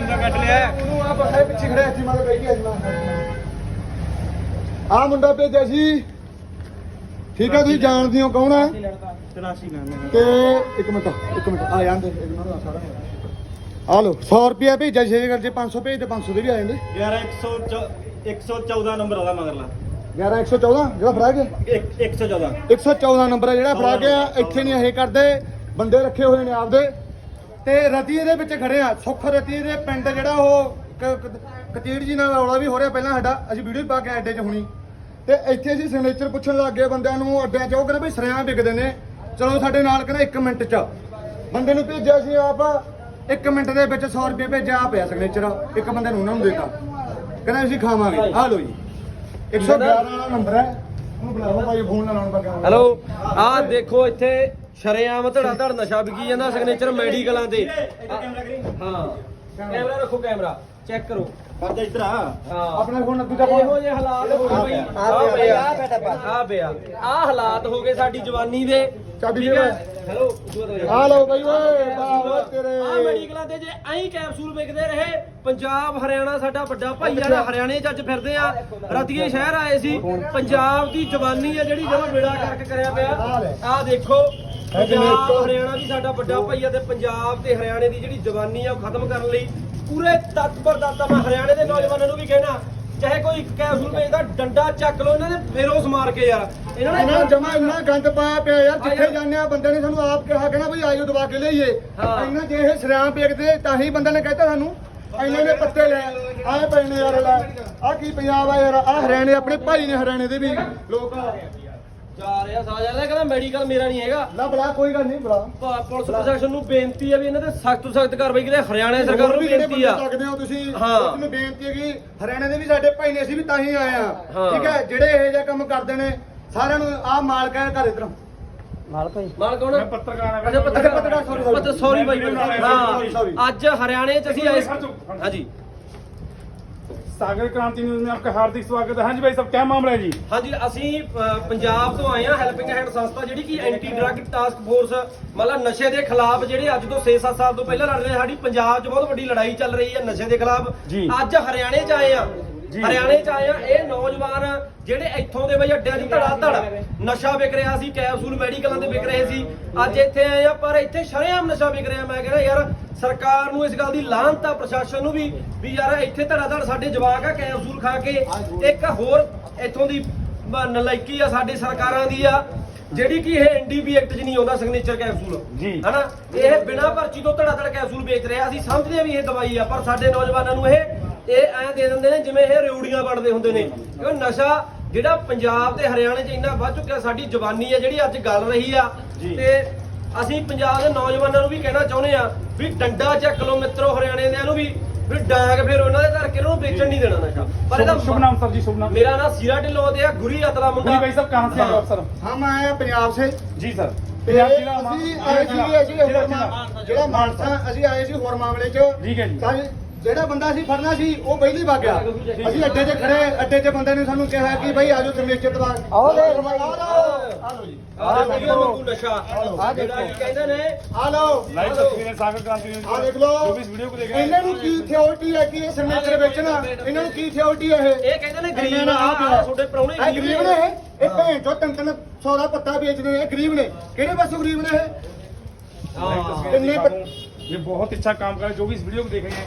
ਤਾਂ ਕੱਟ ਲਿਆ। ਉਹਨੂੰ ਆ ਬਖਾਏ ਪਿੱਛੇ ਖੜਿਆ ਇੱਥੇ ਮਾਰੇ ਬੈਠੀ ਅੱਜ ਮੈਂ ਆ ਮੁੰਡਾ ਭੇਜਿਆ ਸੀ ਠੀਕ ਹੈ ਤੁਸੀਂ ਜਾਣਦੇ ਹੋ ਕੌਣ ਹੈ 83 ਕਰਨੇ ਤੇ ਇੱਕ ਮਿੰਟ ਇੱਕ ਮਿੰਟ ਆ ਜਾਂਦੇ। ਇੱਕ ਮਿੰਟ ਸਾਰਾ ਆ ਲੋ 100 ਰੁਪਿਆ ਭੇਜਿਆ ਸੀ ਜੇ 500 ਭੇਜ ਤੇ 500 ਦੇ ਵੀ ਆ ਜਾਂਦੇ। ਯਾਰ 100 114 ਨੰਬਰ ਆਦਾ ਮਗਰਲਾ। 11 114 ਜਿਹੜਾ ਫੜਾ ਗਿਆ? ਇੱਕ- 114 114 ਨੰਬਰ ਹੈ ਜਿਹੜਾ ਫੜਾ ਗਿਆ। ਇੱਥੇ ਨਹੀਂ ਇਹ ਕਰਦੇ। ਬੰਦੇ ਰੱਖੇ ਹੋਏ ਨੇ ਆਪਦੇ। ਤੇ ਰਤੀਏ ਦੇ ਵਿੱਚ ਖੜੇ ਆ। ਸੁੱਖ ਰਤੀਏ ਦੇ ਪਿੰਡ ਜਿਹੜਾ ਉਹ ਕ- ਕ- ਕਤੀੜ ਜੀ ਨਾਲ ਰੌਲਾ ਵੀ ਹੋ ਰਿਹਾ ਪਹਿਲਾਂ ਸਾਡਾ। ਅਸੀਂ ਵੀਡੀਓ ਪਾ ਕੇ ਐਡੇ 'ਚ ਹੁਣੀ। ਤੇ ਇੱਥੇ ਅਸੀਂ ਸਿਗਨੇਚਰ ਪੁੱਛਣ ਲੱਗ ਗਏ ਬੰਦਿਆਂ ਨੂੰ, ਅੱਡਿਆਂ 'ਚ। ਉਹ ਕਹਿੰਦੇ ਵੀ ਸਰਿਆਂ ਵਿਕਦੇ ਨੇ। ਚਲੋ ਸਾਡੇ ਨਾਲ ਕਹਿੰਦਾ 1 ਮਿੰਟ 'ਚ। ਬੰਦੇ ਨੂੰ ਭੇਜਿਆ ਸੀ ਆਪ। 1 ਮਿੰਟ ਦੇ ਵਿੱਚ 100 ਰੁਪਏ ਭੇਜਿਆ ਪਿਆ ਸਿਗਨੇਚਰ ਇੱਕ ਬੰਦੇ ਨੂੰ ਉਹਨਾਂ ਨੂੰ ਦੇਤਾ। ਕਹਿੰਦਾ ਅਸੀਂ ਖਾਵਾਂਗੇ। ਆ ਲਓ ਜੀ। 111 ਵਾਲਾ ਨੰਬਰ ਹੈ। ਉਹਨੂੰ ਬੁਲਾਓ ਭਾਈ, ਫੋਨ ਲਾਉਣ ਪੱਕਾ ਹੈਲੋ ਆਹ ਦੇਖੋ ਇੱਥੇ ਸ਼ਰੇਆਮ ਧੜਾ ਧੜ ਨਸ਼ਾ ਵਿਕੀ ਜਾਂਦਾ ਸਿਗਨੇਚਰ ਮੈਡੀਕਲਾਂ ਤੇ। ਹਾਂ। ਕੈਮਰਾ ਰੱਖੋ ਕੈਮਰਾ ਚੈੱਕ ਕਰੋ। ਪਰਦਾ ਇਧਰ ਆ। ਹਾਂ। ਆਪਣੇ ਫੋਨ ਅੱਗੇ ਦਾ ਇਹੋ ਜਿਹੇ ਹਾਲਾਤ ਹੋ ਗਏ ਬਈ। ਆ ਪਿਆ। ਆ ਪਿਆ ਆ ਹਾਲਾਤ ਹੋ ਗਏ ਸਾਡੀ ਜਵਾਨੀ ਦੇ। ਚਾਬੀ ਦੇ ਹੈ? ਹੈਲੋ ਆ ਲਓ ਬਈ ਓਏ ਓਏ ਤੇਰੇ। ਆ ਮੈਡੀਕਲਾਂ ਤੇ ਜੇ ਐਂ ਕੈਪਸੂਲ ਵਿਕਦੇ ਰਹੇ ਪੰਜਾਬ ਹਰਿਆਣਾ ਸਾਡਾ ਵੱਡਾ ਭਾਈ ਆ ਹਰਿਆਣੇ ਚ ਅੱਜ ਫਿਰਦੇ ਆ। ਰਤੀਏ ਸ਼ਹਿਰ ਆਏ ਸੀ। ਪੰਜਾਬ ਦੀ ਜਵਾਨੀ ਆ ਜਿਹੜੀ ਜਦੋਂ ਬੇੜਾ ਕਰਕੇ ਕਰਿਆ ਪਿਆ। ਆ ਦੇਖੋ। ਪੰਜਾਬ ਹਰਿਆਣਾ ਵੀ ਸਾਡਾ ਵੱਡਾ ਭਾਈ ਆ ਤੇ ਪੰਜਾਬ ਤੇ ਹਰਿਆਣੇ ਦੀ ਜਿਹੜੀ ਜਵਾਨੀ ਆ ਉਹ ਖਤਮ ਕਰਨ ਲਈ ਪੂਰੇ ਤਤਪਰ ਦਾਤਾ ਮੈਂ ਹਰਿਆਣੇ ਦੇ ਨੌਜਵਾਨਾਂ ਨੂੰ ਵੀ ਕਹਿਣਾ ਚਾਹੇ ਕੋਈ ਕੈਪਸੂਲ ਵੇਚਦਾ ਡੰਡਾ ਚੱਕ ਲਓ ਇਹਨਾਂ ਦੇ ਫੇਰੋਸ ਮਾਰ ਕੇ ਯਾਰ। ਇਹਨਾਂ ਨੇ ਜਮਾ ਇੰਨਾ ਗੰਦ ਪਾਇਆ ਪਿਆ ਯਾਰ ਜਿੱਥੇ ਜਾਂਦੇ ਆ ਬੰਦੇ ਨੇ ਸਾਨੂੰ ਆਪ ਕਿਹਾ ਕਿ ਨਾ ਬਈ ਆਇਓ ਦਵਾ ਕੇ ਲਈਏ। ਇਹਨਾਂ ਜੇ ਇਹ ਸਰਿਆਂ ਪੇਕਦੇ ਤਾਂ ਹੀ ਬੰਦੇ ਨੇ ਕਹਿਤਾ ਸਾਨੂੰ। ਇਹਨਾਂ ਨੇ ਪੱਤੇ ਲੈ। ਆਏ ਪਏ ਨੇ ਯਾਰ ਲੈ। ਆ ਕੀ ਪੰਜਾਬ ਆ ਯਾਰ। ਆ ਹਰਿਆਣੇ ਆਪਣੇ ਭਾਈ ਨੇ ਹਰਿਆਣੇ ਦੇ ਵੀ। ਲੋਕ ਜਾ ਰਿਹਾ ਸਾਜਾ ਲੈ ਕਹਿੰਦਾ ਮੈਡੀਕਲ ਮੇਰਾ ਨਹੀਂ ਹੈਗਾ। ਨਾ ਬਲਾ ਕੋਈ ਗੱਲ ਨਹੀਂ ਬਲਾ। ਪ- ਪੁਲਿਸ ਪ੍ਰਸ਼ਾਸਨ ਨੂੰ ਬੇਨਤੀ ਹੈ ਵੀ ਇਹਨਾਂ ਤੇ ਸਖਤ ਤੋਂ ਸਖਤ ਕਾਰਵਾਈ ਕਰੇ ਹਰਿਆਣਾ ਸਰਕਾਰ ਨੂੰ ਵੀ ਬੇਨਤੀ ਆ। ਸਕਦੇ ਹੋ ਤੁਸੀਂ? ਹਾਂ। ਤੁਹਾਨੂੰ ਬੇਨਤੀ ਹੈ ਕਿ ਹਰਿਆਣੇ ਦੇ ਵੀ ਸਾਡੇ ਭਾਈ ਨੇ ਅਸੀਂ ਵੀ ਤਾਂ ਹੀ ਆਏ ਆ। ਹਾਂ। ਠੀਕ ਹੈ? ਜਿਹੜੇ ਇਹ ਜਿਹਾ ਕੰਮ ਕਰਦੇ ਨੇ ਸਾਰਿਆਂ ਨੂੰ ਆ ਮਾਲਕ ਹੈ ਘਰ ਇਧਰ। ਮਾਲ ਕੌਣ ਮੈਂ ਪੱਤਰਕਾਰ ਆ ਅੱਛਾ ਅੱਛਾ, ਪੱਤਰਕਾਰ, sorry, sorry. ਪੱਤਰ ਸੌਰੀ ਬਾਈ Sorry, sorry. ਹਾਂ ਅੱਜ ਹਰਿਆਣੇ ਚ ਅਸੀਂ ਆਏ ਸੀ ਹਾਂਜੀ सागर क्रांति न्यूज में आपका हार्दिक स्वागत है हाँ जी भाई साहब क्या मामला है जी ਹਾਂਜੀ ਅਸੀਂ ਅ, ਪੰਜਾਬ ਤੋਂ ਆਏ ਹਾਂ ਹੈਲਪਿੰਗ ਹੈਂਡ ਸੰਸਥਾ ਜਿਹੜੀ ਕਿ ਐਂਟੀ ਡਰੱਗ ਟਾਸਕ ਫੋਰਸ ਮਤਲਬ ਨਸ਼ੇ ਦੇ ਖਿਲਾਫ ਜਿਹੜੇ ਅੱਜ ਤੋਂ 6-7 ਸਾਲ ਤੋਂ ਪਹਿਲਾਂ ਲੜ ਰਹੇ ਸਾਡੀ ਪੰਜਾਬ 'ਚ ਬਹੁਤ ਵੱਡੀ ਲੜਾਈ ਚੱਲ ਰਹੀ ਹੈ ਨਸ਼ੇ ਦੇ ਖਿਲਾਫ ਜੀ। ਅੱਜ ਹਰਿਆਣੇ 'ਚ ਆਏ ਆ ਜੀ। ਹਰਿਆਣੇ 'ਚ ਆਏ ਆ ਇਹ ਨੌਜਵਾਨ ਜਿਹੜੇ ਇੱਥੋਂ ਦੇ ਬਈ ਅੱਡਿਆਂ 'ਚ ਧੜਾ ਧੜ ਨਸ਼ਾ ਵਿਕ ਰਿਹਾ ਸੀ ਕੈਪਸੂਲ ਮੈਡੀਕਲਾਂ ਤੇ ਵਿਕ ਰਹੇ ਸੀ। ਅੱਜ ਇੱਥੇ ਆਏ ਆ ਪਰ ਇੱਥੇ ਸ਼ਰੇਆਮ ਨਸ਼ਾ ਵਿਕ ਰਿਹਾ ਮੈਂ ਕਹਿੰਦਾ ਯਾਰ ਸਰਕਾਰ ਨੂੰ ਇਸ ਗੱਲ ਦੀ ਲਾਹਨਤ ਆ ਪ੍ਰਸ਼ਾਸਨ ਨੂੰ ਵੀ ਵੀ ਯਾਰ ਇੱਥੇ ਧੜਾ ਧੜ ਸਾਡੇ ਜਵਾਕ ਆ ਕੈਪਸੂਲ ਖਾ ਕੇ ਇੱਕ ਹੋਰ ਇੱਥੋਂ ਦੀ ਨਲਾਇਕੀ ਆ ਸਾਡੀ ਸਰਕਾਰਾਂ ਦੀ ਆ ਜਿਹੜੀ ਕਿ ਇਹ ਐਨਡੀਪੀ ਐਕਟ 'ਚ ਨਹੀਂ ਆਉਂਦਾ ਸਿਗਨੇਚਰ ਕੈਪਸੂਲ। ਜੀ। ਹਨਾ? ਇਹ ਬਿਨਾਂ ਪਰਚੀ ਤੋਂ ਧੜਾ ਧੜ ਕੈਪਸੂਲ ਵੇਚ ਰਿਹਾ ਅਸੀਂ ਸਮਝਦੇ ਆ ਵੀ ਇਹ ਦਵਾਈ ਆ ਪਰ ਸਾਡੇ ਨੌਜਵਾਨਾਂ ਨੂੰ ਇਹ ਤੇ ਐ ਦੇ ਦਿੰਦੇ ਨੇ ਜਿਵੇਂ ਇਹ ਰਿਊੜੀਆਂ ਵੜਦੇ ਹੁੰਦੇ ਨੇ। ਕਿਉਂ ਨਸ਼ਾ ਜਿਹੜਾ ਪੰਜਾਬ ਤੇ ਹਰਿਆਣੇ 'ਚ ਇੰਨਾ ਵੱਧ ਚੁੱਕਿਆ ਸਾਡੀ ਜਵਾਨੀ ਆ ਜਿਹੜੀ ਅੱਜ ਗੱਲ ਰਹੀ ਆ। ਤੇ ਅਸੀਂ ਪੰਜਾਬ ਦੇ ਨੌਜਵਾਨਾਂ ਨੂੰ ਵੀ ਕਹਿਣਾ ਚਾਹੁੰਦੇ ਆ ਵੀ ਡੰਡਾ ਚੱਕ ਲਓ ਮਿੱਤਰੋ ਹਰਿਆਣੇ ਦੇ ਨੂੰ ਵੀ ਫਿਰ ਡਾਂਗ ਫਿਰ ਉਹਨਾਂ ਦੇ ਧਰ ਕੇ ਉਹਨੂੰ ਵੇਚਣ ਨਹੀਂ ਦੇਣਾ ਨਸ਼ਾ। ਪਰ ਇਹਦਾ ਸ਼ੁਭਨਾਮ ਸਰ ਜੀ ਸ਼ੁਭਨਾਮ ਮੇਰਾ ਨਾਮ ਸੀਰਾ ਢਿੱਲੋਂ ਤੇ ਆ ਗੁਰੀ ਅਤਲਾ ਮੁੰਡਾ। ਜੀ ਭਾਈ ਸਾਹਿਬ ਕਹਾਂ ਸੇ ਆਪ ਸਰ? ਹਮ ਆਏ ਆ ਪੰਜਾਬ ਸੇ। ਜੀ ਸਰ। ਪੰਜਾਬ ਜ਼ਿਲ੍ਹਾ ਅਸੀਂ ਆਏ ਸੀ ਅਸੀਂ ਹੋਰ ਮਾਮਲੇ ਚ। ਠੀਕ ਹੈ ਜੀ। ਜਿਹੜਾ ਬੰਦਾ ਸੀ ਫੜਨਾ ਸੀ ਉਹ ਪਹਿਲੀ ਵਗ ਗਿਆ। ਅਸੀਂ ਅੱਡੇ 'ਤੇ ਖੜੇ ਅੱਡੇ 'ਤੇ ਬੰਦੇ ਨੇ ਸਾਨੂੰ ਕਿਹਾ ਕਿ ਭਾਈ ਆਜੋ ਸਿਗਨੇਚਰ ਦਵਾ ਆਓ ਦੇ ਆ ਦੇਖੋ। ਨਸ਼ਾ ਆ ਦੇਖੋ। ਕਹਿੰਦੇ ਨੇ ਆ ਲਓ। ਲਾਈਵ ਤਸਵੀਰਾਂ ਸਾਗਰ ਕ੍ਰਾਂਤੀ ਆ ਦੇਖ ਲਓ। ਵੀਡੀਓ ਕੋ ਦੇਖ ਰਹੇ ਇਹਨਾਂ ਨੂੰ ਕੀ ਥਿਓਰੀ ਹੈ ਕਿ ਇਹ ਸਿਗਨੇਚਰ ਵੇਚਣਾ? ਇਹਨਾਂ ਨੂੰ ਕੀ ਥਿਓਰੀ ਹੈ ਇਹ? ਇਹ ਕਹਿੰਦੇ ਨੇ ਗਰੀਬ ਨਾ ਆ ਤੁਹਾਡੇ ਪਰੌਣੇ ਗਰੀਬ ਨੇ ਇਹ। ਭੈਣ ਚੋ ਤਿੰਨ ਤਿੰਨ ਸੌ ਦਾ ਪੱਤਾ ਵੇਚਦੇ ਇਹ ਗਰੀਬ ਨੇ। ਕਿਹੜੇ ਪਾਸੋਂ ਗਰੀਬ ਨੇ ਇਹ? ਹਾਂ। ਇਹ ਬਹੁਤ ਅੱਛਾ ਕੰਮ ਕਰ ਜੋ ਵੀ ਇਸ ਵੀਡੀਓ ਕੋ ਦੇਖ ਰਹੇ ਹੈ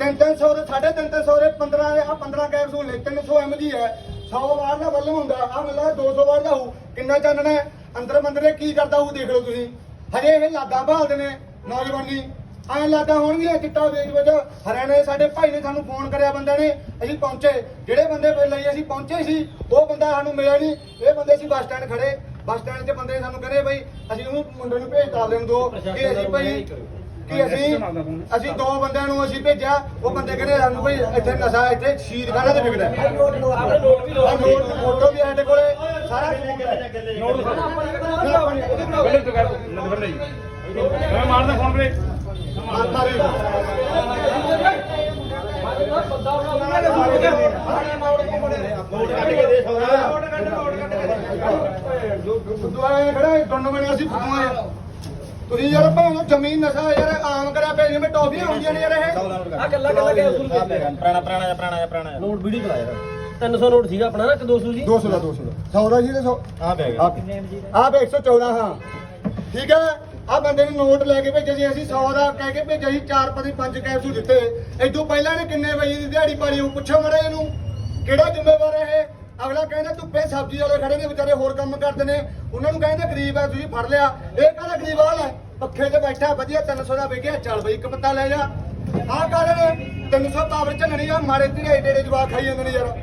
ਤਿੰਨ ਤਿੰਨ ਸੌ ਦੇ ਸਾਢੇ ਤਿੰਨ ਤਿੰਨ ਸੌ ਦੇ 15 ਦੇ ਆ 15 ਕੈਪਸੂਲ ਨੇ 300 ਐਮਜੀ ਹੈ। 100 ਵਾਰ ਦਾ ਵੱਲਮ ਹੁੰਦਾ ਆ ਮਿਲਦਾ 200 ਵਾਰ ਦਾ ਹੋਊ। ਕਿੰਨਾ ਚਾਨਣਾ ਹੈ? ਅੰਦਰ ਬੰਦਰੇ ਕੀ ਕਰਦਾ ਹੋਊ ਦੇਖ ਲਓ ਤੁਸੀਂ। ਹਜੇ ਇਹ ਲਾਦਾ ਭਾਲਦੇ ਨੇ ਨੌਜਵਾਨੀ। ਐਂ ਲਾਦਾ ਹੋਣਗੀਆਂ ਚਿੱਟਾ ਵੇਚ ਵੇਚ। ਹਰਿਆਣੇ ਦੇ ਸਾਡੇ ਭਾਈ ਨੇ ਸਾਨੂੰ ਫੋਨ ਕਰਿਆ ਬੰਦੇ ਨੇ ਅਸੀਂ ਪਹੁੰਚੇ। ਜਿਹੜੇ ਬੰਦੇ ਪਹਿਲਾਂ ਹੀ ਅਸੀਂ ਪਹੁੰਚੇ ਸੀ ਉਹ ਬੰਦਾ ਸਾਨੂੰ ਮਿਲਿਆ ਨਹੀਂ। ਇਹ ਬੰਦੇ ਸੀ ਬੱਸ ਸਟੈਂਡ ਖੜੇ। ਬੱਸ ਸਟੈਂਡ 'ਚ ਬੰਦੇ ਸਾਨੂੰ ਕਹਿੰਦੇ ਬਈ ਅਸੀਂ ਉਹਨੂੰ ਮੁੰਡੇ ਨੂੰ ਭੇਜ ਤਾ ਦੇਣ ਦੋ ਕਿ ਅਸੀਂ ਭਾਈ ਕਿ ਅਸੀਂ ਅਸੀਂ ਦੋ ਬੰਦਿਆਂ ਨੂੰ ਅਸੀਂ ਭੇਜਿਆ ਉਹ ਬੰਦੇ ਕਹਿੰਦੇ ਸਾਨੂੰ ਬਈ ਇੱਥੇ ਨਸ਼ਾ ਇੱਥੇ ਸ਼ੀਰ ਖਾਣਾ ਤੇ ਵਿਕਦਾ ਹੈ। ਨੋਟ ਵੀ ਆਹ ਲਓ ਨੋਟ ਦੀ ਫੋਟੋ ਵੀ ਸਾਡੇ ਕੋਲੇ ਸਾਰਾ ਸਬੂਤ ਹੈ। ਨੋਟ ਦਿਖਾ ਬਿੱਲੇ ਤੋਂ ਕਰ ਨੰਬਰ ਨਹੀਂ। ਮੈਂ ਮਾਰਦਾ ਫੋਨ ਵੀਰੇ ਆਹ ਮਾਰੀ ਦੁਆਏ ਖੜਾ ਦੋਨੋਂ ਬਣੇ ਅਸੀਂ ਫੁੱਟੂਆਂ ਤੁਸੀਂ ਯਾਰ ਭਾਵੇਂ ਜ਼ਮੀਨ ਨਸ਼ਾ ਯਾਰ ਆਮ ਕਰਿਆ ਪਿਆ ਜਿਵੇਂ ਟੌਫੀਆਂ ਹੁੰਦੀਆਂ ਨੇ ਯਾਰ ਇਹ। ਆ ਕੱਲਾ ਕੱਲਾ ਕੈਪਸੂਲ ਵੇਚਦੇ ਆ? ਪੁਰਾਣਾ ਪੁਰਾਣਾ ਜਿਹਾ ਪੁਰਾਣਾ ਜਿਹਾ ਪੁਰਾਣਾ ਨੋਟ ਵੀਡੀਓ ਚਲਾ ਯਾਰ। 300 ਨੋਟ ਸੀਗਾ ਆਪਣਾ ਨਾ ਕਿ 200 ਜੀ? 200 ਦਾ 200 ਦਾ। 100 ਦਾ ਜੀ ਤੇ 100 ਆ ਬੈਗ ਆਪ 114 ਹਾਂ। ਠੀਕ ਹੈ? ਆ ਬੰਦੇ ਨੇ ਨੋਟ ਲੈ ਕੇ ਭੇਜੇ ਸੀ ਅਸੀਂ 100 ਦਾ ਕਹਿ ਕੇ ਭੇਜਿਆ ਸੀ ਚਾਰ ਪਤੀ ਪੰਜ ਕੈਪਸੂਲ ਦਿੱਤੇ। ਇਦੋਂ ਪਹਿਲਾਂ ਨੇ ਕਿੰਨੇ ਵਜੇ ਦੀ ਦਿਹਾੜੀ ਪਾਈ ਉਹ ਪੁੱਛੋ ਮੜਾ ਇਹਨੂੰ। ਕਿਹੜਾ ਜ਼ਿੰਮੇਵਾਰ ਹੈ ਇਹ? ਅਗਲਾ ਕਹਿੰਦਾ ਧੁੱਪੇ ਸਬਜ਼ੀ ਵਾਲੇ ਖੜੇ ਨੇ, ਵਿਚਾਰੇ ਹੋਰ ਕੰਮ ਕਰਦੇ ਨੇ। ਉਹਨਾਂ ਨੂੰ ਕਹਿੰਦੇ ਗਰੀਬ ਆ, ਤੁਸੀਂ ਫੜ ਲਿਆ। ਇਹ ਕਹਿੰਦਾ ਗਰੀਬ ਵਾਲਾ ਹੈ, ਪੱਖੇ ਤੇ ਬੈਠਾ, ਵਧੀਆ 300 ਦਾ ਵਿਕਿਆ, ਚੱਲ ਬਈ ਇੱਕ ਪੱਤਾ ਲੈ ਜਾ। ਆਹ ਕਾਰਨ 300 ਪਾਵਰ ਝੱਲਣੀ ਆ, ਮਾਰੇ ਧੀਰੇ ਏਡੇ ਏਡੇ ਜਵਾਕ ਖਾਈ ਜਾਂਦੇ ਨੇ ਯਾਰ।